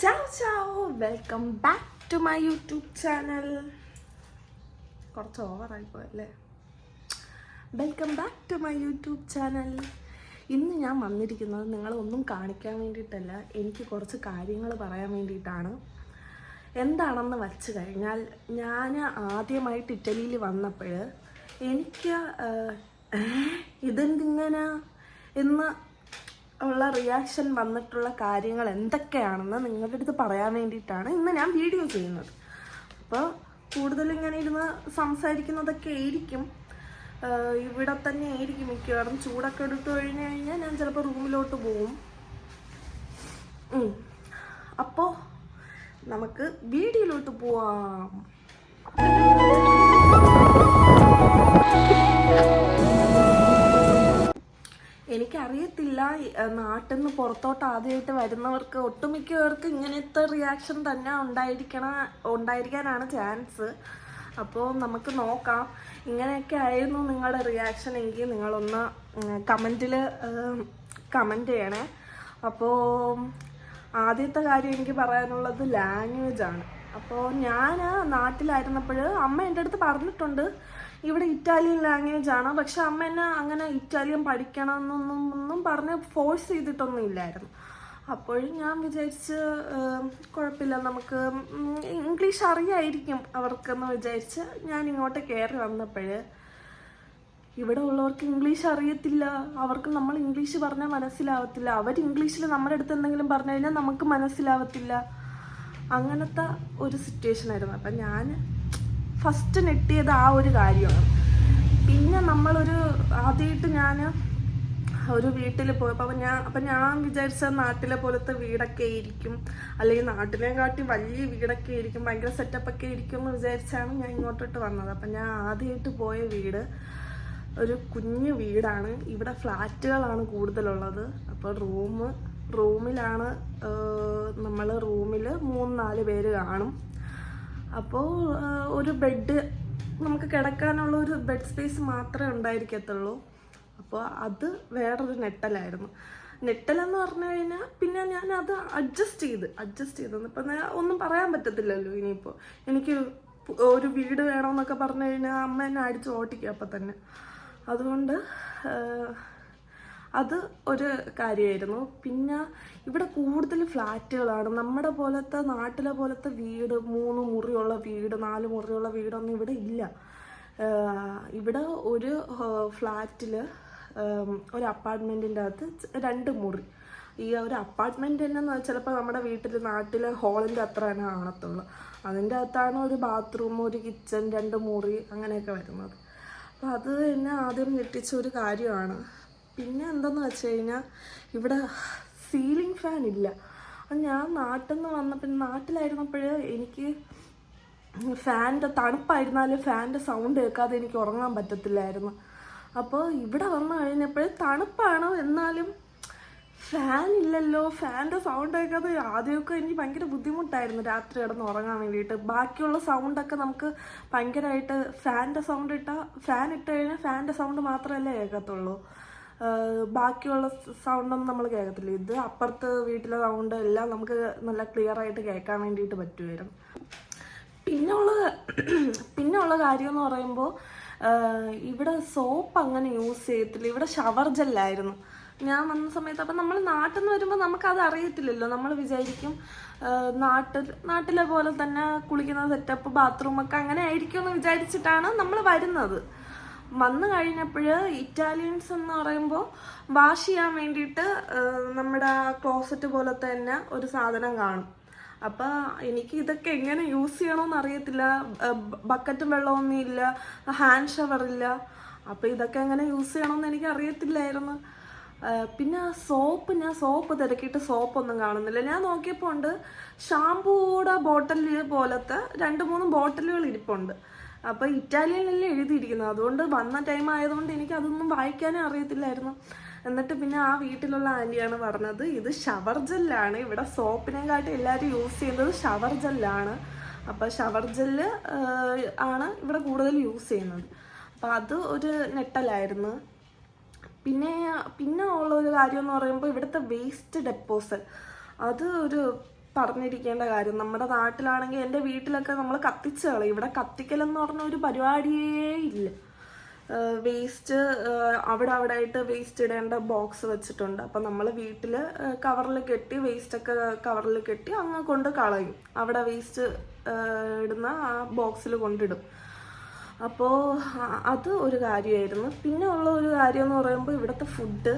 ചാവ് ചാവ് welcome back to my YouTube channel കുറച്ച് ഓവറായി പോയല്ലേ welcome back to my YouTube channel ഇന്ന് ഞാൻ വന്നിരിക്കുന്നത് നിങ്ങളെ ഒന്നും കാണിക്കാൻ വേണ്ടിയിട്ടല്ല. എനിക്ക് കുറച്ച് കാര്യങ്ങൾ പറയാൻ വേണ്ടിയിട്ടാണ്. എന്താണെന്ന് വച്ച് കഴിഞ്ഞാൽ ഞാൻ ആദ്യമായിട്ട് ഇറ്റലിയിൽ വന്നപ്പോൾ എനിക്ക് ആഹ്, "ഏ, ഇതെന്തിങ്ങനെ എന്ന് ഉള്ള റിയാക്ഷൻ വന്നിട്ടുള്ള കാര്യങ്ങൾ എന്തൊക്കെയാണെന്ന് നിങ്ങളുടെ അടുത്ത് പറയാൻ വേണ്ടിയിട്ടാണ് ഇന്ന് ഞാൻ വീഡിയോ ചെയ്യുന്നത്. അപ്പോൾ കൂടുതൽ ഇങ്ങനെ ഇരുന്ന് സംസാരിക്കുന്നതൊക്കെ ആയിരിക്കും. ഇവിടെ തന്നെ ആയിരിക്കും മിക്കവാറും. ചൂടൊക്കെ എടുത്തു കഴിഞ്ഞ് കഴിഞ്ഞാൽ ഞാൻ ചിലപ്പോൾ റൂമിലോട്ട് പോവും അപ്പോൾ നമുക്ക് വീഡിയോയിലോട്ട് പോവാം. എനിക്കറിയത്തില്ല. നാട്ടിൽ നിന്ന് പുറത്തോട്ട് ആദ്യമായിട്ട് വരുന്നവർക്ക് ഒട്ടുമിക്കവർക്ക് ഇങ്ങനത്തെ റിയാക്ഷൻ തന്നെ ഉണ്ടായിരിക്കണ ഉണ്ടായിരിക്കാനാണ് ചാൻസ് അപ്പോൾ നമുക്ക് നോക്കാം. ഇങ്ങനെയൊക്കെ ആയിരുന്നു നിങ്ങളുടെ റിയാക്ഷൻ എങ്കിൽ നിങ്ങളൊന്ന് കമന്റിൽ കമന്റ് ചെയ്യണേ. അപ്പോൾ ആദ്യത്തെ കാര്യം എനിക്ക് പറയാനുള്ളത് ലാംഗ്വേജ് ആണ്. അപ്പോൾ ഞാൻ നാട്ടിലായിരുന്നപ്പോൾ അമ്മ എന്റെ അടുത്ത് പറഞ്ഞിട്ടുണ്ട്. ഇവിടെ ഇറ്റാലിയൻ ലാംഗ്വേജ് ആണ്. പക്ഷെ അമ്മ എന്നെ അങ്ങനെ ഇറ്റാലിയൻ പഠിക്കണം എന്നൊന്നും ഒന്നും പറഞ്ഞ് ഫോഴ്സ് ചെയ്തിട്ടൊന്നും ഇല്ലായിരുന്നു. അപ്പോഴും ഞാൻ വിചാരിച്ച് കുഴപ്പമില്ല നമുക്ക് ഇംഗ്ലീഷ് അറിയായിരിക്കും അവർക്കെന്ന് വിചാരിച്ച് ഞാൻ ഇങ്ങോട്ട് കയറി വന്നപ്പോൾ ഇവിടെ ഉള്ളവർക്ക് ഇംഗ്ലീഷ് അറിയത്തില്ല. അവർക്ക് നമ്മൾ ഇംഗ്ലീഷ് പറഞ്ഞാൽ മനസ്സിലാവത്തില്ല. അവർ ഇംഗ്ലീഷിൽ നമ്മുടെ അടുത്ത് എന്തെങ്കിലും പറഞ്ഞു കഴിഞ്ഞാൽ നമുക്ക് മനസ്സിലാവത്തില്ല. അങ്ങനത്തെ ഒരു സിറ്റുവേഷൻ ആയിരുന്നു. അപ്പം ഞാൻ ഫസ്റ്റ് നെട്ടിയത് ആ ഒരു കാര്യമാണ്. പിന്നെ നമ്മളൊരു ആദ്യമായിട്ട് ഞാൻ ഒരു വീട്ടിൽ പോയപ്പോൾ അപ്പം ഞാൻ അപ്പം ഞാൻ വിചാരിച്ച നാട്ടിലെ പോലത്തെ വീടൊക്കെ ആയിരിക്കും. അല്ലെങ്കിൽ നാട്ടിനെ കാട്ടി വലിയ വീടൊക്കെ ആയിരിക്കും ഭയങ്കര സെറ്റപ്പൊക്കെ ആയിരിക്കും എന്ന് വിചാരിച്ചാണ് ഞാൻ ഇങ്ങോട്ടോട്ട് വന്നത്. അപ്പം ഞാൻ ആദ്യമായിട്ട് പോയ വീട് ഒരു കുഞ്ഞു വീടാണ്. ഇവിടെ ഫ്ലാറ്റുകളാണ് കൂടുതലുള്ളത്. അപ്പോൾ റൂം റൂമിലാണ് നമ്മൾ റൂമിൽ മൂന്ന് നാല് പേര് കാണും. അപ്പോൾ ഒരു ബെഡ് നമുക്ക് കിടക്കാനുള്ള ഒരു ബെഡ് സ്പേസ് മാത്രമേ ഉണ്ടായിരിക്കത്തുള്ളൂ. അപ്പോൾ അത് വേറൊരു നെട്ടലായിരുന്നു. നെട്ടലെന്ന് പറഞ്ഞു കഴിഞ്ഞാൽ പിന്നെ ഞാൻ അത് അഡ്ജസ്റ്റ് ചെയ്ത് അഡ്ജസ്റ്റ് ചെയ്തു. ഇപ്പം ഒന്നും പറയാൻ പറ്റത്തില്ലല്ലോ ഇനിയിപ്പോൾ. എനിക്ക് ഒരു വീട് വേണമെന്നൊക്കെ പറഞ്ഞു കഴിഞ്ഞാൽ അമ്മ എന്നെ അടിച്ച് ഓട്ടിക്കും അപ്പം തന്നെ. അതുകൊണ്ട് അത് ഒരു കാര്യമായിരുന്നു. പിന്നെ ഇവിടെ കൂടുതൽ ഫ്ലാറ്റുകളാണ്. നമ്മുടെ പോലത്തെ നാട്ടിലെ പോലത്തെ വീട് മൂന്ന് മുറിയുള്ള വീട് നാല് മുറിയുള്ള വീടൊന്നും ഇവിടെ ഇല്ല. ഇവിടെ ഒരു ഫ്ലാറ്റിൽ ഒരു അപ്പാർട്ട്മെന്റിന്റെ അകത്ത് രണ്ട് മുറി. ഈ ഒരു അപ്പാർട്ട്മെന്റ് തന്നെ ചിലപ്പോൾ നമ്മുടെ വീട്ടിൽ നാട്ടിലെ ഹോളിന്റെ അത്ര തന്നെ കാണത്തുള്ളൂ. അതിന്റെ അകത്താണ് ഒരു ബാത്റൂം ഒരു കിച്ചൺ രണ്ട് മുറി അങ്ങനെയൊക്കെ വരുന്നത്. അപ്പോൾ അത് തന്നെ ആദ്യം ഞെട്ടിച്ച ഒരു കാര്യമാണ്. പിന്നെ എന്തെന്ന് വെച്ച് കഴിഞ്ഞാൽ ഇവിടെ സീലിംഗ് ഫാൻ ഇല്ല. ഞാൻ നാട്ടിൽ നിന്ന് വന്നപ്പോൾ നാട്ടിലായിരുന്നപ്പോൾ എനിക്ക് ഫാനിന്റെ തണുപ്പായിരുന്നാലും ഫാനിന്റെ സൗണ്ട് കേൾക്കാതെ എനിക്ക് ഉറങ്ങാൻ പറ്റത്തില്ലായിരുന്നു. അപ്പോൾ ഇവിടെ വന്നു കഴിഞ്ഞപ്പോൾ തണുപ്പാണ് എന്നാലും ഫാൻ ഇല്ലല്ലോ ഫാനിന്റെ സൗണ്ട് കേൾക്കാതെ ആദ്യമൊക്കെ എനിക്ക് ഭയങ്കര ബുദ്ധിമുട്ടായിരുന്നു രാത്രി കിടന്ന് ഉറങ്ങാൻ വേണ്ടിയിട്ട്. ബാക്കിയുള്ള സൗണ്ടൊക്കെ നമുക്ക് ഭയങ്കരമായിട്ട് ഫാനിന്റെ സൗണ്ട് ഇട്ടാൽ ഫാൻ ഇട്ട് കഴിഞ്ഞാൽ ഫാനിന്റെ സൗണ്ട് മാത്രമല്ലേ കേൾക്കത്തുള്ളൂ. ബാക്കിയുള്ള സൗണ്ടൊന്നും നമ്മൾ കേൾക്കത്തില്ല. ഇത് അപ്പുറത്ത് വീട്ടിലെ സൗണ്ട് എല്ലാം നമുക്ക് നല്ല ക്ലിയർ ആയിട്ട് കേൾക്കാൻ വേണ്ടിയിട്ട് പറ്റുമായിരുന്നു പിന്നെ ഉള്ള പിന്നെ ഉള്ള കാര്യം എന്ന് പറയുമ്പോൾ ഇവിടെ സോപ്പ് അങ്ങനെ യൂസ് ചെയ്യത്തില്ല. ഇവിടെ ഷവർ ജെല്ലായിരുന്നു ഞാൻ വന്ന സമയത്ത് അപ്പം നമ്മൾ നാട്ടിൽ നിന്ന് വരുമ്പോൾ നമുക്കത് അറിയത്തില്ലല്ലോ. നമ്മൾ വിചാരിക്കും നാട്ടിൽ നാട്ടിലെ പോലെ തന്നെ കുളിക്കുന്ന സെറ്റപ്പ് ബാത്റൂമൊക്കെ അങ്ങനെ ആയിരിക്കും എന്ന് വിചാരിച്ചിട്ടാണ് നമ്മൾ വരുന്നത്. വന്നു കഴിഞ്ഞപ്പോൾ ഇറ്റാലിയൻസ് എന്ന് പറയുമ്പോൾ വാഷ് ചെയ്യാൻ വേണ്ടിയിട്ട് നമ്മുടെ ക്ലോസറ്റ് പോലത്തെ തന്നെ ഒരു സാധനം കാണും. അപ്പോൾ എനിക്ക് ഇതൊക്കെ എങ്ങനെ യൂസ് ചെയ്യണമെന്ന് അറിയത്തില്ല. ബക്കറ്റ് വെള്ളമൊന്നും ഇല്ല. ഹാൻഡ് ഷവർ ഇല്ല. അപ്പോൾ ഇതൊക്കെ എങ്ങനെ യൂസ് ചെയ്യണമെന്ന് എനിക്ക് അറിയത്തില്ലായിരുന്നു. പിന്നെ സോപ്പ് ഞാൻ സോപ്പ് തിരക്കിയിട്ട് സോപ്പൊന്നും കാണുന്നില്ല. ഞാൻ നോക്കിയപ്പോൾ ഉണ്ട് ഷാമ്പൂയുടെ ബോട്ടിൽ പോലത്തെ രണ്ട് മൂന്ന് ബോട്ടിലുകൾ ഇരിപ്പുണ്ട്. അപ്പൊ ഇറ്റാലിയനിലല്ലേ എഴുതിയിരിക്കുന്നത്? അതുകൊണ്ട് വന്ന ടൈം ആയതുകൊണ്ട് എനിക്ക് അതൊന്നും വായിക്കാനേ അറിയത്തില്ലായിരുന്നു. എന്നിട്ട് പിന്നെ ആ വീട്ടിലുള്ള ആന്റിയാണ് പറഞ്ഞത് ഇത് ഷവർ ജെല്ലാണ് ഇവിടെ സോപ്പിനെക്കാട്ടി എല്ലാവരും യൂസ് ചെയ്യുന്നത് ഷവർ ജെല്ലാണ് അപ്പോൾ ഷവർ ജെല്ല് ആണ് ഇവിടെ കൂടുതൽ യൂസ് ചെയ്യുന്നത്. അപ്പോൾ അത് ഒരു നെട്ടലായിരുന്നു പിന്നെ പിന്നെ ഉള്ള ഒരു കാര്യം എന്ന് പറയുമ്പോൾ ഇവിടുത്തെ വേസ്റ്റ് ഡെപ്പോസൽ അത് ഒരു പറഞ്ഞിരിക്കേണ്ട കാര്യം. നമ്മുടെ നാട്ടിലാണെങ്കിൽ എന്റെ വീട്ടിലൊക്കെ നമ്മൾ കത്തിച്ച് കളയും ഇവിടെ കത്തിക്കലെന്ന് പറഞ്ഞ ഒരു പരിപാടിയേ ഇല്ല. വേസ്റ്റ് അവിടെ അവിടെ ആയിട്ട് വേസ്റ്റ് ഇടേണ്ട ബോക്സ് വെച്ചിട്ടുണ്ട്. അപ്പം നമ്മൾ വീട്ടിൽ കവറിൽ കെട്ടി വേസ്റ്റൊക്കെ കവറിൽ കെട്ടി അങ്ങ് കൊണ്ട് കളയും. അവിടെ വേസ്റ്റ് ഇടുന്ന ആ ബോക്സിൽ കൊണ്ടിടും. അപ്പോൾ അത് ഒരു കാര്യമായിരുന്നു. പിന്നെ ഉള്ള ഒരു കാര്യം എന്ന് പറയുമ്പോൾ ഇവിടുത്തെ ഫുഡ്.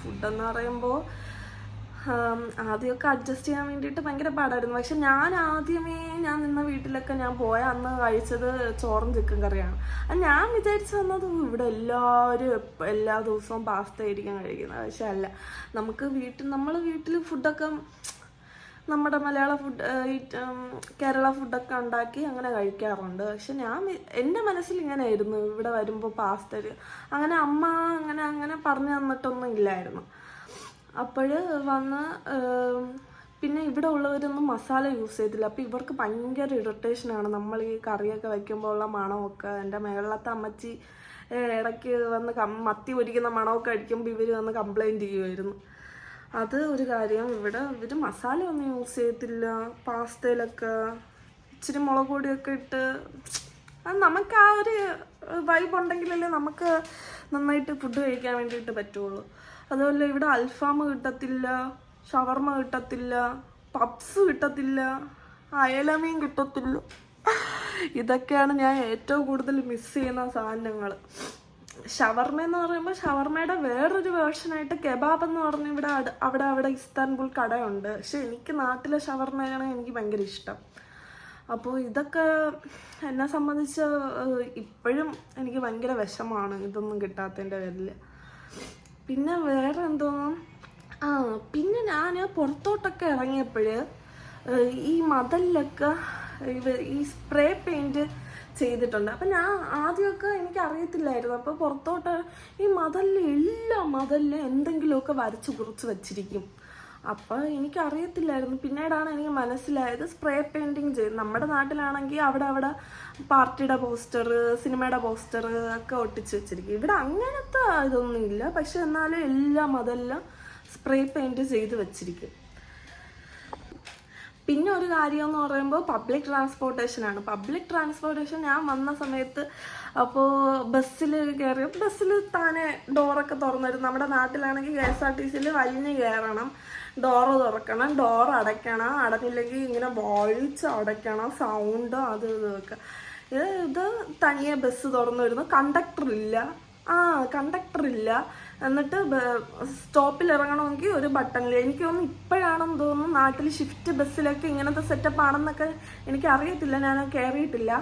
ഫുഡെന്ന് പറയുമ്പോൾ ആദ്യമൊക്കെ അഡ്ജസ്റ്റ് ചെയ്യാൻ വേണ്ടിയിട്ട് ഭയങ്കര പാടായിരുന്നു. പക്ഷെ ഞാൻ ആദ്യമേ ഞാൻ നിന്ന വീട്ടിലൊക്കെ ഞാൻ പോയ അന്ന് കഴിച്ചത് ചോറും ചിക്കൻ കറിയാണ്. അത് ഞാൻ വിചാരിച്ചു വന്നത് ഇവിടെ എല്ലാവരും എല്ലാ ദിവസവും പാസ്ത ആയിരിക്കും കഴിക്കുന്നത്. പക്ഷെ അല്ല നമുക്ക് വീട്ടിൽ നമ്മൾ വീട്ടിൽ ഫുഡൊക്കെ നമ്മുടെ മലയാള ഫുഡ് കേരള ഫുഡൊക്കെ ഉണ്ടാക്കി അങ്ങനെ കഴിക്കാറുണ്ട്. പക്ഷെ ഞാൻ എന്റെ മനസ്സിൽ ഇങ്ങനെ ആയിരുന്നു ഇവിടെ വരുമ്പോൾ പാസ്ത അങ്ങനെ അമ്മ അങ്ങനെ അങ്ങനെ പറഞ്ഞു തന്നിട്ടൊന്നും ഇല്ലായിരുന്നു. അപ്പോൾ വന്ന് പിന്നെ ഇവിടെ ഉള്ളവരൊന്നും മസാല യൂസ് ചെയ്തില്ല. അപ്പോൾ ഇവർക്ക് ഭയങ്കര ഇറിറ്റേഷനാണ് നമ്മൾ ഈ കറിയൊക്കെ വയ്ക്കുമ്പോൾ ഉള്ള മണമൊക്കെ എന്റെ മേളത്തെ അമ്മച്ചി ഇടയ്ക്ക് വന്ന് മത്തി പൊരിക്കുന്ന മണമൊക്കെ അടിക്കുമ്പോൾ ഇവർ വന്ന് കംപ്ലൈന്റ് ചെയ്യുമായിരുന്നു അത് ഒരു കാര്യം ഇവിടെ ഇവർ മസാല ഒന്നും യൂസ് ചെയ്തില്ല പാസ്തയിലൊക്കെ ഇച്ചിരി മുളക് പൊടിയൊക്കെ ഇട്ട് അത് നമുക്ക് ആ ഒരു വൈബ് ഉണ്ടെങ്കിലല്ലേ നമുക്ക് നന്നായിട്ട് ഫുഡ് കഴിക്കാൻ വേണ്ടിയിട്ട് പറ്റുള്ളൂ. അതുപോലെ ഇവിടെ അൽഫാം കിട്ടത്തില്ല ഷവർമ കിട്ടത്തില്ല പപ്സ് കിട്ടത്തില്ല അയലമീൻ കിട്ടത്തില്ല. ഇതൊക്കെയാണ് ഞാൻ ഏറ്റവും കൂടുതൽ മിസ് ചെയ്യുന്ന സാധനങ്ങൾ ഷവർമ എന്ന് പറയുമ്പോൾ ഷവർമയുടെ വേറൊരു വേർഷനായിട്ട് കെബാബ് എന്ന് പറഞ്ഞ ഇവിടെ അവിടെ അവിടെ ഇസ്താൻബുൾ കടയുണ്ട്. പക്ഷെ എനിക്ക് നാട്ടിലെ ഷവർമയാണ് എനിക്ക് ഭയങ്കര ഇഷ്ടം. അപ്പോൾ ഇതൊക്കെ എന്നെ സംബന്ധിച്ച് ഇപ്പോഴും എനിക്ക് ഭയങ്കര വിഷമാണ് ഇതൊന്നും കിട്ടാത്തതിന്റെ പേരിൽ പിന്നെ വേറെ എന്തോന്നും ആ പിന്നെ ഞാൻ പുറത്തോട്ടൊക്കെ ഇറങ്ങിയപ്പോൾ ഈ മതലിലൊക്കെ ഈ സ്പ്രേ പെയിന്റ് ചെയ്തിട്ടുണ്ട്. അപ്പം ഞാൻ ആദ്യമൊക്കെ എനിക്ക് അറിയത്തില്ലായിരുന്നു അപ്പോൾ പുറത്തോട്ട് ഈ മതലിൽ എല്ലാ മതലിലും എന്തെങ്കിലുമൊക്കെ വരച്ച് കുറിച്ച് വെച്ചിരിക്കും. അപ്പോൾ എനിക്ക് അറിയത്തില്ലായിരുന്നു പിന്നീടാണ് എനിക്ക് മനസ്സിലായത് സ്പ്രേ പെയിന്റിങ് ചെയ്ത്. നമ്മുടെ നാട്ടിലാണെങ്കിൽ അവിടെ അവിടെ പാർട്ടിയുടെ പോസ്റ്റർ സിനിമയുടെ പോസ്റ്റർ ഒക്കെ ഒട്ടിച്ച് വെച്ചിരിക്കും. ഇവിടെ അങ്ങനത്തെ ഇതൊന്നും ഇല്ല. പക്ഷെ എന്നാലും എല്ലാം അതെല്ലാം സ്പ്രേ പെയിന്റ് ചെയ്ത് വെച്ചിരിക്കും. പിന്നെ ഒരു കാര്യം എന്ന് പറയുമ്പോൾ പബ്ലിക് ട്രാൻസ്പോർട്ടേഷൻ ആണ്. പബ്ലിക് ട്രാൻസ്പോർട്ടേഷൻ ഞാൻ വന്ന സമയത്ത് അപ്പോൾ ബസ്സിൽ കയറി ബസ്സിൽ താനെ ഡോറൊക്കെ തുറന്നിരുന്നു. നമ്മുടെ നാട്ടിലാണെങ്കിൽ കെ എസ് ആർ ടി സിയിൽ വലിഞ്ഞ് കയറണം. ഡോറ് തുറക്കണം ഡോർ അടയ്ക്കണം അടഞ്ഞില്ലെങ്കിൽ ഇങ്ങനെ വോയിച്ച് അടയ്ക്കണം സൗണ്ട് അത് ഇത് ഇത് തനിയെ ബസ് തുറന്നു വരുന്നു. കണ്ടക്ടർ ഇല്ല. ആ കണ്ടക്ടർ ഇല്ല. എന്നിട്ട് സ്റ്റോപ്പിൽ ഇറങ്ങണമെങ്കിൽ ഒരു ബട്ടണിൽ എനിക്ക് തോന്നുന്നു ഇപ്പോഴാണെന്ന് തോന്നുന്നു നാട്ടിൽ ഷിഫ്റ്റ് ബസ്സിലൊക്കെ ഇങ്ങനത്തെ സെറ്റപ്പ് ആണെന്നൊക്കെ എനിക്ക് അറിയത്തില്ല. ഞാൻ കയറിയിട്ടില്ല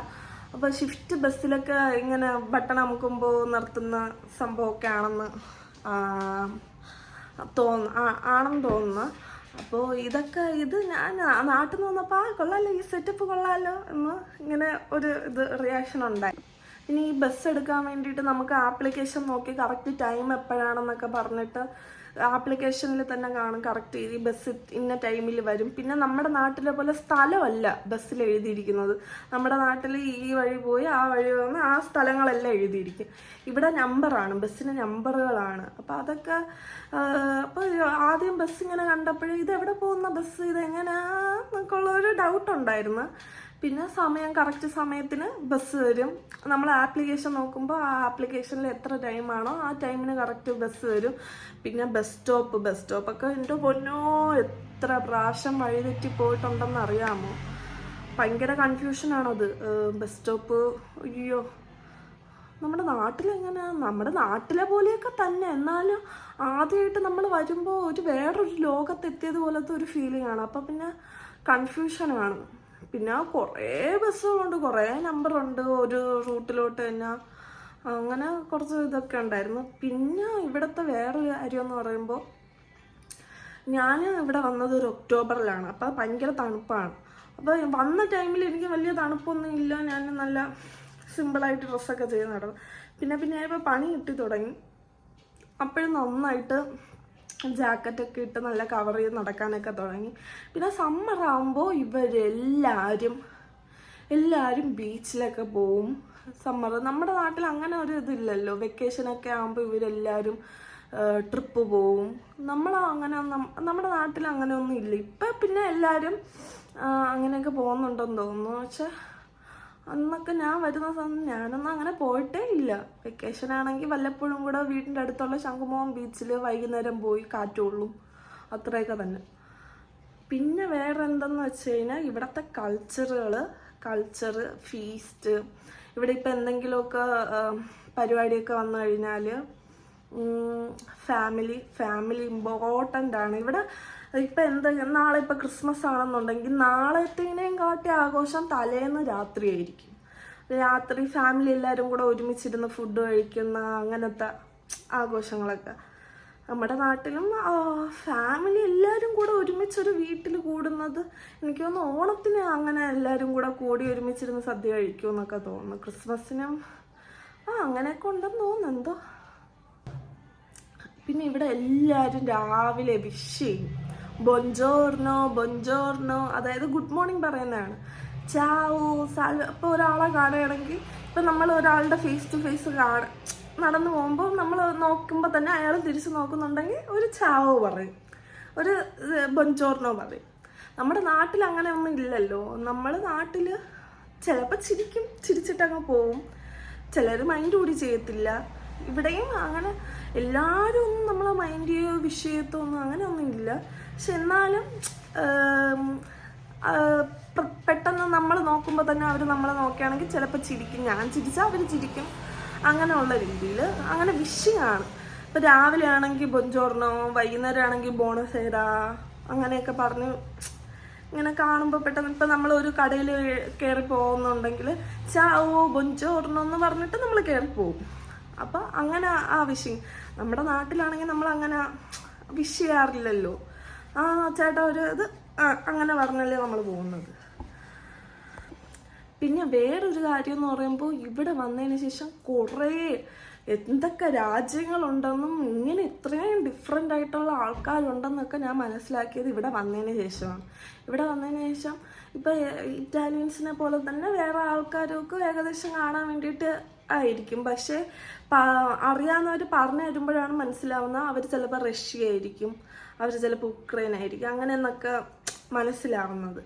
അപ്പോൾ ഷിഫ്റ്റ് ബസ്സിലൊക്കെ ഇങ്ങനെ ബട്ടൺ അമുക്കുമ്പോൾ നിർത്തുന്ന സംഭവമൊക്കെ ആണെന്ന് ആ, തോന്നു ആ- ആണെന്ന് തോന്നുന്നു. അപ്പോൾ ഇതൊക്കെ ഇത് ഞാൻ നാട്ടിൽ നിന്ന് വന്നപ്പോൾ ആ കൊള്ളാലോ ഈ സെറ്റപ്പ് കൊള്ളാലോ എന്ന് ഇങ്ങനെ ഒരു ഇത് റിയാക്ഷൻ ഉണ്ടായി. ഇനി ഈ ബസ് എടുക്കാൻ വേണ്ടിയിട്ട് നമുക്ക് ആപ്ലിക്കേഷൻ നോക്കി കറക്റ്റ് ടൈം എപ്പോഴാണെന്നൊക്കെ പറഞ്ഞിട്ട് ആപ്ലിക്കേഷനിൽ തന്നെ കാണും കറക്റ്റ് എഴുതി ബസ് ഇന്ന ടൈമിൽ വരും. പിന്നെ നമ്മുടെ നാട്ടിലെ പോലെ സ്ഥലമല്ല ബസ്സിൽ എഴുതിയിരിക്കുന്നത്. നമ്മുടെ നാട്ടിൽ ഈ വഴി പോയി ആ വഴി വന്ന് ആ സ്ഥലങ്ങളെല്ലാം എഴുതിയിരിക്കും. ഇവിടെ നമ്പറാണ് ബസ്സിന് നമ്പറുകളാണ് അപ്പോൾ അതൊക്കെ അപ്പോൾ ആദ്യം ബസ് ഇങ്ങനെ കണ്ടപ്പോഴേ ഇത് എവിടെ പോകുന്ന ബസ് ഇത് എങ്ങനെയാന്നൊക്കെ ഉള്ള ഒരു ഡൗട്ട് പിന്നെ സമയം കറക്റ്റ് സമയത്തിന് ബസ് വരും. നമ്മൾ ആപ്ലിക്കേഷൻ നോക്കുമ്പോൾ ആ ആപ്ലിക്കേഷനിൽ എത്ര ടൈമാണോ ആ ടൈമിന് കറക്റ്റ് ബസ് വരും. പിന്നെ ബസ് സ്റ്റോപ്പ് ബസ് സ്റ്റോപ്പൊക്കെ എന്റെ പൊന്നോ എത്ര പ്രാവശ്യം വഴിതെറ്റി പോയിട്ടുണ്ടെന്ന് അറിയാമോ? ഭയങ്കര കൺഫ്യൂഷനാണത് ബസ് സ്റ്റോപ്പ് അയ്യോ. നമ്മുടെ നാട്ടിലെങ്ങനെ നമ്മുടെ നാട്ടിലെ പോലെയൊക്കെ തന്നെ. എന്നാലും ആദ്യമായിട്ട് നമ്മൾ വരുമ്പോൾ ഒരു വേറൊരു ലോകത്തെത്തിയത് പോലത്തെ ഒരു ഫീലിംഗ് ആണ്. അപ്പം പിന്നെ കൺഫ്യൂഷനാണ് പിന്നെ കുറേ ബസ്സുകളുണ്ട് കുറേ നമ്പറുണ്ട് ഒരു റൂട്ടിലോട്ട് തന്നെ. അങ്ങനെ കുറച്ച് ഇതൊക്കെ ഉണ്ടായിരുന്നു. പിന്നെ ഇവിടുത്തെ വേറൊരു കാര്യം എന്ന് പറയുമ്പോൾ ഞാൻ ഇവിടെ വന്നത് ഒരു ഒക്ടോബറിലാണ്. അപ്പോൾ ഭയങ്കര തണുപ്പാണ്. അപ്പോൾ വന്ന ടൈമിൽ എനിക്ക് വലിയ തണുപ്പൊന്നും ഇല്ല. ഞാൻ നല്ല സിമ്പിളായിട്ട് ഡ്രസ്സൊക്കെ ചെയ്ത് നടന്നു. പിന്നെ പിന്നെ ഇപ്പോൾ പണി കിട്ടി തുടങ്ങി. അപ്പോഴും നന്നായിട്ട് ജാക്കറ്റൊക്കെ ഇട്ട് നല്ല കവർ ചെയ്ത് നടക്കാനൊക്കെ തുടങ്ങി. പിന്നെ സമ്മർ ആകുമ്പോൾ ഇവരെല്ലാവരും എല്ലാവരും ബീച്ചിലൊക്കെ പോവും. സമ്മർ നമ്മുടെ നാട്ടിൽ അങ്ങനെ ഒരു ഇതില്ലല്ലോ. വെക്കേഷനൊക്കെ ആകുമ്പോൾ ഇവരെല്ലാവരും ട്രിപ്പ് പോവും. നമ്മൾ അങ്ങനെ നമ്മുടെ നാട്ടിൽ അങ്ങനെ ഒന്നും ഇല്ല. ഇപ്പം പിന്നെ എല്ലാവരും അങ്ങനെയൊക്കെ പോകുന്നുണ്ടെന്ന് തോന്നുന്നു. പക്ഷെ അന്നൊക്കെ ഞാൻ വരുന്ന സമയം ഞാനൊന്നും അങ്ങനെ പോയിട്ടേ ഇല്ല. വെക്കേഷൻ ആണെങ്കിൽ വല്ലപ്പോഴും കൂടെ വീടിന്റെ അടുത്തുള്ള ശംഖുമോഹൻ ബീച്ചിൽ വൈകുന്നേരം പോയി കാറ്റുള്ളൂ അത്രയൊക്കെ തന്നെ. പിന്നെ വേറെ എന്തെന്ന് വെച്ച് കഴിഞ്ഞാൽ ഇവിടുത്തെ കൾച്ചറുകൾ കൾച്ചർ ഫീസ്റ്റ് ഇവിടെ ഇപ്പം എന്തെങ്കിലുമൊക്കെ പരിപാടിയൊക്കെ വന്നു കഴിഞ്ഞാൽ ഫാമിലി ഫാമിലി ഇമ്പോർട്ടന്റ് ആണ്. ഇവിടെ ഇപ്പം എന്താ നാളെ ഇപ്പം ക്രിസ്മസ് ആണെന്നുണ്ടെങ്കിൽ നാളത്തേനേയും കാട്ടി ആഘോഷം തലേന്ന് രാത്രിയായിരിക്കും. രാത്രി ഫാമിലി എല്ലാവരും കൂടെ ഒരുമിച്ചിരുന്ന് ഫുഡ് കഴിക്കുന്ന അങ്ങനത്തെ ആഘോഷങ്ങളൊക്കെ. നമ്മുടെ നാട്ടിലും ഫാമിലി എല്ലാവരും കൂടെ ഒരുമിച്ചൊരു വീട്ടിൽ കൂടുന്നത് എനിക്ക് തോന്നുന്നു ഓണത്തിന് അങ്ങനെ എല്ലാവരും കൂടെ കൂടി ഒരുമിച്ചിരുന്ന് സദ്യ കഴിക്കും എന്നൊക്കെ തോന്നുന്നു. ക്രിസ്മസിനും ആ അങ്ങനെയൊക്കെ ഉണ്ടെന്ന് തോന്നുന്നു. എന്തോ? പിന്നെ ഇവിടെ എല്ലാവരും രാവിലെ വിഷ് ചെയ്യും ബൊഞ്ചോർണോ ബൊഞ്ചോർണോ അതായത് ഗുഡ് മോർണിംഗ് പറയുന്നതാണ്. ചാവോ സാൽ ഇപ്പോൾ ഒരാളെ കാണുകയാണെങ്കിൽ ഇപ്പം നമ്മൾ ഒരാളുടെ ഫേസ് ടു ഫേസ് കാണ നടന്നു പോകുമ്പോൾ നമ്മൾ നോക്കുമ്പോൾ തന്നെ അയാൾ തിരിച്ച് നോക്കുന്നുണ്ടെങ്കിൽ ഒരു ചാവോ പറയും. ഒരു ബൊഞ്ചോർണോ പറയും. നമ്മുടെ നാട്ടിൽ അങ്ങനെ ഒന്നും ഇല്ലല്ലോ. നമ്മൾ നാട്ടിൽ ചിലപ്പോൾ ചിരിക്കും ചിരിച്ചിട്ടങ്ങ് പോവും. ചിലർ മൈൻഡ് കൂടി ചെയ്യത്തില്ല. ഇവിടെയും അങ്ങനെ എല്ലാവരും ഒന്നും നമ്മളെ മൈൻഡ് ചെയ്യോ വിഷയത്തോ ഒന്നും അങ്ങനെയൊന്നും ഇല്ല. പക്ഷെ എന്നാലും പെട്ടെന്ന് നമ്മൾ നോക്കുമ്പോൾ തന്നെ അവർ നമ്മളെ നോക്കുകയാണെങ്കിൽ ചിലപ്പോൾ ചിരിക്കും. ഞാൻ ചിരിച്ചാൽ അവർ ചിരിക്കും. അങ്ങനെയുള്ള രീതിയിൽ അങ്ങനെ വിഷയമാണ് ഇപ്പം രാവിലെ ആണെങ്കിൽ ബൊഞ്ചോർണോ വൈകുന്നേരം ആണെങ്കിൽ ബോണസേര അങ്ങനെയൊക്കെ പറഞ്ഞ് ഇങ്ങനെ കാണുമ്പോൾ പെട്ടെന്ന് ഇപ്പം നമ്മൾ ഒരു കടയിൽ കയറി പോകുന്നുണ്ടെങ്കിൽ ചാവോ ബൊഞ്ചോർണോ എന്ന് പറഞ്ഞിട്ട് നമ്മൾ കയറി പോകും അപ്പം അങ്ങനെ ആ വിഷയം. നമ്മുടെ നാട്ടിലാണെങ്കിൽ നമ്മൾ അങ്ങനെ വിഷ് ചെയ്യാറില്ലല്ലോ. ആ ചേട്ടാ ഒരു ഇത് അങ്ങനെ പറഞ്ഞല്ലേ നമ്മൾ പോകുന്നത്. പിന്നെ വേറൊരു കാര്യം എന്ന് പറയുമ്പോൾ ഇവിടെ വന്നതിന് ശേഷം കുറേ എന്തൊക്കെ രാജ്യങ്ങളുണ്ടെന്നും ഇങ്ങനെ ഇത്രയും ഡിഫറെന്റ് ആയിട്ടുള്ള ആൾക്കാരുണ്ടെന്നൊക്കെ ഞാൻ മനസ്സിലാക്കിയത് ഇവിടെ വന്നതിന് ശേഷമാണ്. ഇവിടെ വന്നതിന് ശേഷം ഇപ്പം ഇറ്റാലിയൻസിനെ പോലെ തന്നെ വേറെ ആൾക്കാരൊക്കെ ഏകദേശം കാണാൻ വേണ്ടിയിട്ട് ആയിരിക്കും. പക്ഷെ അറിയാവുന്നവർ പറഞ്ഞു തരുമ്പോഴാണ് മനസ്സിലാവുന്നത് അവർ ചിലപ്പോൾ റഷ്യ ആയിരിക്കും അവർ ചിലപ്പോൾ ഉക്രൈൻ ആയിരിക്കും അങ്ങനെ എന്നൊക്കെ മനസ്സിലാവുന്നത്.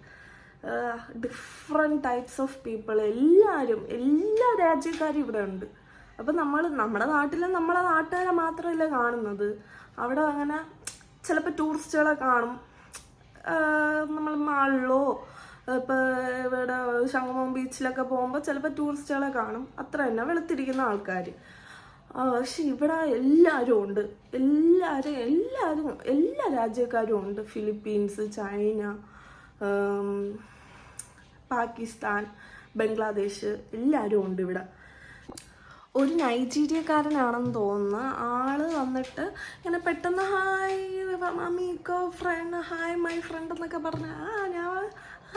ഡിഫറെന്റ് ടൈപ്സ് ഓഫ് പീപ്പിൾ എല്ലാവരും എല്ലാ രാജ്യക്കാരും ഇവിടെ ഉണ്ട്. അപ്പം നമ്മൾ നമ്മുടെ നാട്ടിൽ നമ്മളെ നാട്ടുകാരെ മാത്രമല്ല കാണുന്നത്. അവിടെ അങ്ങനെ ചിലപ്പോൾ ടൂറിസ്റ്റുകളെ കാണും. നമ്മൾ മാളിലോ ഇപ്പോൾ ഇവിടെ ശംഖുമം ബീച്ചിലൊക്കെ പോകുമ്പോൾ ചിലപ്പോൾ ടൂറിസ്റ്റുകളെ കാണും. അത്ര തന്നെ വെളുത്തിരിക്കുന്ന ആൾക്കാർ പക്ഷെ ഇവിടെ എല്ലാവരും ഉണ്ട്. എല്ലാവരും എല്ലാവരും എല്ലാ രാജ്യക്കാരും ഉണ്ട്. ഫിലിപ്പീൻസ് ചൈന പാകിസ്ഥാൻ ബംഗ്ലാദേശ് എല്ലാവരും ഉണ്ട് ഇവിടെ. ഒരു നൈജീരിയക്കാരനാണെന്ന് തോന്നുന്ന ആൾ വന്നിട്ട് ഇങ്ങനെ പെട്ടെന്ന് ഹായ് മമ്മിക്കോ ഫ്രണ്ട് ഹായ് മൈ ഫ്രണ്ട് എന്നൊക്കെ പറഞ്ഞ് ആ ഞാൻ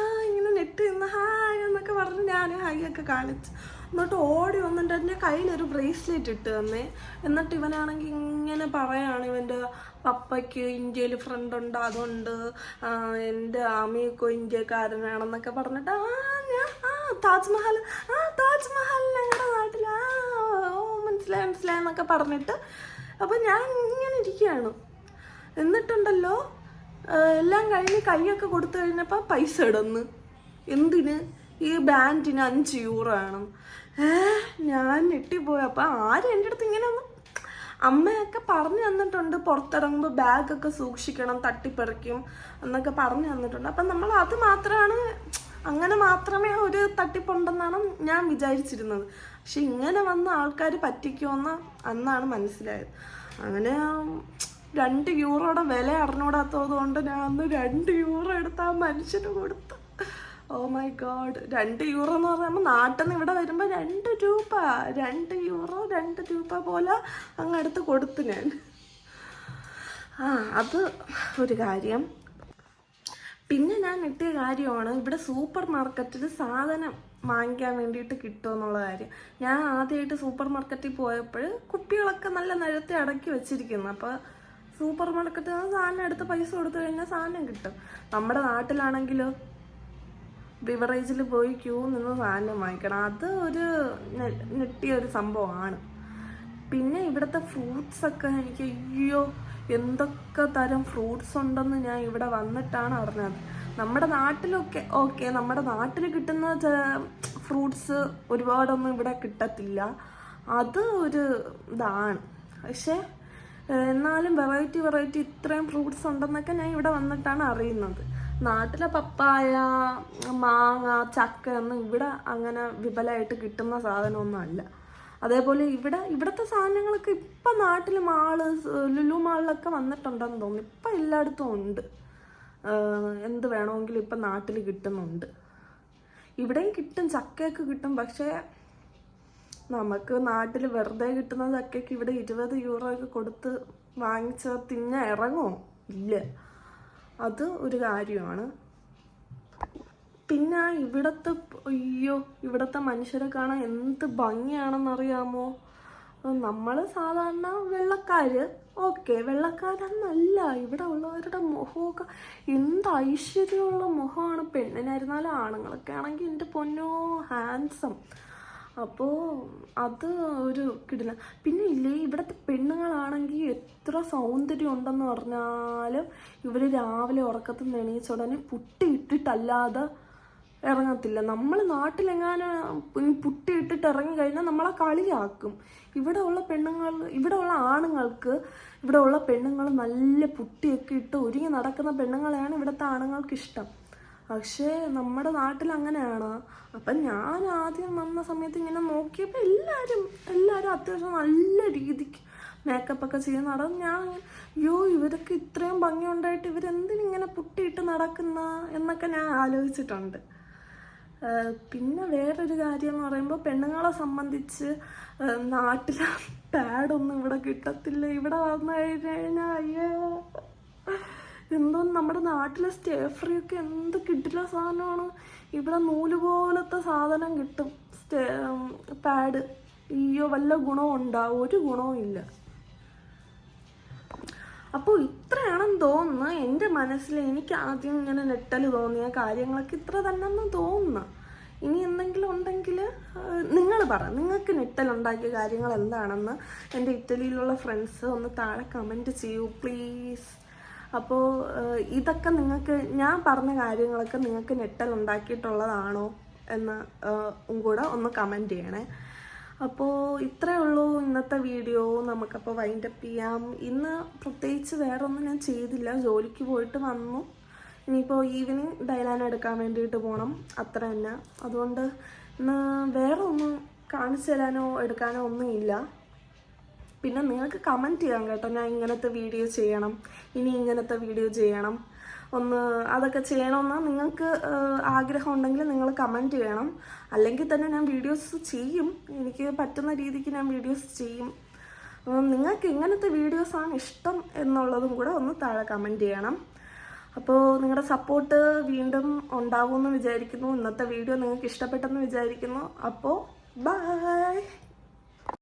ആ നെറ്റ് നിന്ന് ഹായ് എന്നൊക്കെ പറഞ്ഞ് ഞാൻ ഹൈ ഒക്കെ കാണിച്ചു. എന്നിട്ട് ഓടി വന്നിട്ട് എന്റെ കയ്യിലൊരു ബ്രേസ്ലെറ്റ് ഇട്ട് തന്നേ. എന്നിട്ട് ഇവനാണെങ്കിൽ ഇങ്ങനെ പറയാണ് ഇവന്റെ പപ്പയ്ക്ക് ഇന്ത്യയിൽ ഫ്രണ്ട് ഉണ്ട് അതുണ്ട്. എന്റെ അമ്മയൊക്കെ ഇന്ത്യക്കാരനാണെന്നൊക്കെ പറഞ്ഞിട്ട് ആ ഞാൻ ആ താജ്മഹൽ ആ താജ്മഹൽ ഞങ്ങളുടെ നാട്ടിൽ ആ ഓ മനസ്സിലായി മനസ്സിലായി എന്നൊക്കെ പറഞ്ഞിട്ട് അപ്പം ഞാൻ ഇങ്ങനെ ഇരിക്കുകയാണ് എന്നിട്ടുണ്ടല്ലോ എല്ലാം കഴിഞ്ഞ് കൈയൊക്കെ കൊടുത്തു കഴിഞ്ഞപ്പോൾ പൈസ ഇടന്ന്. എന്തിന്? ഈ ബാൻഡിന് അഞ്ച് യൂറോ ആണ് ഞാൻ ഞെട്ടിപ്പോയി. അപ്പം ആരും എന്റെ അടുത്ത് ഇങ്ങനെ ഒന്നും അമ്മയൊക്കെ പറഞ്ഞു തന്നിട്ടുണ്ട്. പുറത്തിറങ്ങുമ്പോൾ ബാഗൊക്കെ സൂക്ഷിക്കണം തട്ടിപ്പറിക്കും എന്നൊക്കെ പറഞ്ഞു തന്നിട്ടുണ്ട്. അപ്പം നമ്മൾ അത് മാത്രമാണ് അങ്ങനെ മാത്രമേ ഒരു തട്ടിപ്പുണ്ടെന്നാണ് ഞാൻ വിചാരിച്ചിരുന്നത്. പക്ഷെ ഇങ്ങനെ വന്ന ആൾക്കാർ പറ്റിക്കുമെന്ന് അന്നാണ് മനസ്സിലായത്. അങ്ങനെ രണ്ട് യൂറോയുടെ വില അറിഞ്ഞൂടാത്തത് കൊണ്ട് ഞാൻ അന്ന് രണ്ട് യൂറോ എടുത്ത് ആ മനുഷ്യന് കൊടുത്തു. ഓ മൈ ഗോഡ് രണ്ട് യൂറോ എന്ന് പറയുമ്പോൾ നാട്ടിൽ നിന്ന് ഇവിടെ വരുമ്പോൾ രണ്ട് രൂപ. രണ്ട് യൂറോ രണ്ട് രൂപ പോലെ അങ്ങ് അടുത്ത് കൊടുത്തു ഞാൻ. ആ അത് ഒരു കാര്യം. പിന്നെ ഞാൻ കിട്ടിയ കാര്യമാണ് ഇവിടെ സൂപ്പർ മാർക്കറ്റിൽ സാധനം വാങ്ങിക്കാൻ വേണ്ടിയിട്ട് കിട്ടുമെന്നുള്ള കാര്യം. ഞാൻ ആദ്യമായിട്ട് സൂപ്പർ മാർക്കറ്റിൽ പോയപ്പോൾ കുപ്പികളൊക്കെ നല്ല നിരത്തി അടക്കി വെച്ചിരിക്കുന്നു. അപ്പോൾ സൂപ്പർ മാർക്കറ്റിൽ നിന്ന് സാധനം എടുത്ത് പൈസ കൊടുത്തു കഴിഞ്ഞാൽ സാധനം കിട്ടും. നമ്മുടെ നാട്ടിലാണെങ്കിലോ ബിവറേജിൽ പോയി ക്യൂ നിന്ന് സാധനം വാങ്ങിക്കണം. അത് ഒരു ഞെട്ടിയ ഒരു സംഭവമാണ്. പിന്നെ ഇവിടുത്തെ ഫ്രൂട്ട്സ് ഒക്കെ എനിക്ക് അയ്യോ എന്തൊക്കെ തരം ഫ്രൂട്ട്സ് ഉണ്ടെന്ന് ഞാൻ ഇവിടെ വന്നിട്ടാണ് അറിഞ്ഞത്. നമ്മുടെ നാട്ടിലൊക്കെ ഓക്കെ നമ്മുടെ നാട്ടിൽ കിട്ടുന്ന ഫ്രൂട്ട്സ് ഒരുപാടൊന്നും ഇവിടെ കിട്ടത്തില്ല. അത് ഒരു ഇതാണ്. പക്ഷേ എന്നാലും വെറൈറ്റി വെറൈറ്റി ഇത്രയും ഫ്രൂട്ട്സ് ഉണ്ടെന്നൊക്കെ ഞാൻ ഇവിടെ വന്നിട്ടാണ് അറിയുന്നത്. നാട്ടിലെ പപ്പായ മാങ്ങ ചക്ക ഒന്നും ഇവിടെ അങ്ങനെ വിപലമായിട്ട് കിട്ടുന്ന സാധനമൊന്നും അല്ല. അതേപോലെ ഇവിടെ ഇവിടുത്തെ സാധനങ്ങളൊക്കെ ഇപ്പം നാട്ടിൽ മാൾ ലുലു മാളിലൊക്കെ വന്നിട്ടുണ്ടെന്ന് തോന്നുന്നു. ഇപ്പം എല്ലായിടത്തും ഉണ്ട്. എന്ത് വേണമെങ്കിലും ഇപ്പം നാട്ടിൽ കിട്ടുന്നുണ്ട്. ഇവിടെയും കിട്ടും ചക്കയൊക്കെ കിട്ടും. പക്ഷേ നമുക്ക് നാട്ടിൽ വെറുതെ കിട്ടുന്ന ചക്കയ്ക്ക് ഇവിടെ ഇരുപത് യൂറോ ഒക്കെ കൊടുത്ത് വാങ്ങിച്ച തിന്ന ഇറങ്ങോ. ഇല്ല. അത് ഒരു കാര്യമാണ്. പിന്നെ ഇവിടത്തെ അയ്യോ ഇവിടത്തെ മനുഷ്യരെ കാണാൻ എന്ത് ഭംഗിയാണെന്നറിയാമോ? നമ്മൾ സാധാരണ വെള്ളക്കാർ ഓക്കെ വെള്ളക്കാരെന്നല്ല. ഇവിടെ ഉള്ളവരുടെ മുഖമൊക്കെ എന്ത് ഐശ്വര്യമുള്ള മുഖമാണ്. പെണ്ണിനായിരുന്നാലും ആണുങ്ങളൊക്കെ ആണെങ്കിൽ എന്റെ പൊന്നോ ഹാൻസം അപ്പോൾ അത് ഒരു കിടില. പിന്നെ ഇല്ലേ ഇവിടുത്തെ പെണ്ണുങ്ങളാണെങ്കിൽ എത്ര സൗന്ദര്യം ഉണ്ടെന്ന് പറഞ്ഞാലും ഇവർ രാവിലെ ഉറക്കത്തിൽ നിന്ന് എണീച്ച ഉടനെ പുട്ടി ഇട്ടിട്ടല്ലാതെ ഇറങ്ങത്തില്ല. നമ്മൾ നാട്ടിലെങ്ങാനും പുട്ടി ഇട്ടിട്ട് ഇറങ്ങി കഴിഞ്ഞാൽ നമ്മളെ കളിയാക്കും. ഇവിടെ ഉള്ള പെണ്ണുങ്ങൾ ഇവിടെ ഉള്ള ആണുങ്ങൾക്ക് ഇവിടെ ഉള്ള പെണ്ണുങ്ങൾ നല്ല പുട്ടിയൊക്കെ ഇട്ട് ഒരുങ്ങി നടക്കുന്ന പെണ്ണുങ്ങളെയാണ് ഇവിടുത്തെ ആണുങ്ങൾക്ക് ഇഷ്ടം പക്ഷേ നമ്മുടെ നാട്ടിൽ അങ്ങനെയാണ്. അപ്പം ഞാൻ ആദ്യം വന്ന സമയത്ത് ഇങ്ങനെ നോക്കിയപ്പോൾ എല്ലാവരും എല്ലാവരും അത്യാവശ്യം നല്ല രീതിക്ക് മേക്കപ്പ് ഒക്കെ ചെയ്ത് നടന്ന് ഞാൻ അയ്യോ ഇവരൊക്കെ ഇത്രയും ഭംഗിയുണ്ടായിട്ട് ഇവരെന്തിനിങ്ങനെ പുട്ടിയിട്ട് നടക്കുന്ന? എന്നൊക്കെ ഞാൻ ആലോചിച്ചിട്ടുണ്ട്. പിന്നെ വേറൊരു കാര്യം എന്ന് പറയുമ്പോൾ പെണ്ണുങ്ങളെ സംബന്ധിച്ച് നാട്ടിൽ പാഡൊന്നും ഇവിടെ കിട്ടത്തില്ല. ഇവിടെ വന്നു കഴിഞ്ഞു കഴിഞ്ഞാൽ അയ്യോ. എന്തോ നമ്മുടെ നാട്ടിലെ സ്റ്റേ ഫ്രീ ഒക്കെ എന്ത് കിട്ടില്ല സാധനമാണ്. ഇവിടെ നൂൽ പോലത്തെ സാധനം കിട്ടും. Stay pad. അയ്യോ വല്ല ഗുണവും ഉണ്ടാവും ഒരു ഗുണവും ഇല്ല. അപ്പോൾ ഇത്രയാണെന്ന് തോന്നുന്നു. എന്റെ മനസ്സിൽ എനിക്ക് ആദ്യം ഇങ്ങനെ നെട്ടൽ തോന്നിയ കാര്യങ്ങളൊക്കെ ഇത്ര തന്നെ എന്ന് തോന്നുന്നു. ഇനി എന്തെങ്കിലും ഉണ്ടെങ്കിൽ നിങ്ങൾ പറ. നിങ്ങൾക്ക് നെട്ടൽ ഉണ്ടാക്കിയ കാര്യങ്ങൾ എന്താണെന്ന് എന്റെ ഇറ്റലിയിലുള്ള ഫ്രണ്ട്സ് ഒന്ന് താഴെ കമന്റ് ചെയ്യൂ പ്ലീസ് അപ്പോൾ ഇതൊക്കെ നിങ്ങൾക്ക് ഞാൻ പറഞ്ഞ കാര്യങ്ങളൊക്കെ നിങ്ങൾക്ക് ഞെട്ടൽ ഉണ്ടാക്കിയിട്ടുള്ളതാണോ എന്ന് കൂടെ ഒന്ന് കമന്റ് ചെയ്യണേ. അപ്പോൾ ഇത്രയേ ഉള്ളൂ ഇന്നത്തെ വീഡിയോ. നമുക്കപ്പോൾ വൈൻഡപ്പ് ചെയ്യാം. ഇന്ന് പ്രത്യേകിച്ച് വേറെ ഒന്നും ഞാൻ ചെയ്തില്ല. ജോലിക്ക് പോയിട്ട് വന്നു. ഇനിയിപ്പോൾ ഈവനിങ് ഡൈലാൻ എടുക്കാൻ വേണ്ടിയിട്ട് പോകണം അത്ര തന്നെ. അതുകൊണ്ട് ഇന്ന് വേറെ ഒന്നും കാണിച്ചു തരാനോ എടുക്കാനോ ഒന്നുമില്ല. പിന്നെ നിങ്ങൾക്ക് കമന്റ് ചെയ്യാം കേട്ടോ. ഞാൻ ഇങ്ങനത്തെ വീഡിയോ ചെയ്യണം. ഇനി ഇങ്ങനത്തെ വീഡിയോ ചെയ്യണം. ഒന്ന് അതൊക്കെ ചെയ്യണമെന്ന് നിങ്ങൾക്ക് ആഗ്രഹം ഉണ്ടെങ്കിൽ നിങ്ങൾ കമന്റ് ചെയ്യണം. അല്ലെങ്കിൽ തന്നെ ഞാൻ വീഡിയോസ് ചെയ്യും. എനിക്ക് പറ്റുന്ന രീതിക്ക് ഞാൻ വീഡിയോസ് ചെയ്യും. അപ്പം നിങ്ങൾക്ക് എങ്ങനത്തെ വീഡിയോസാണ് ഇഷ്ടം എന്നുള്ളതും കൂടെ ഒന്ന് താഴെ കമന്റ് ചെയ്യണം. അപ്പോൾ നിങ്ങളുടെ സപ്പോർട്ട് വീണ്ടും ഉണ്ടാവുമെന്ന് വിചാരിക്കുന്നു. ഇന്നത്തെ വീഡിയോ നിങ്ങൾക്ക് ഇഷ്ടപ്പെട്ടെന്ന് വിചാരിക്കുന്നു. അപ്പോൾ ബൈ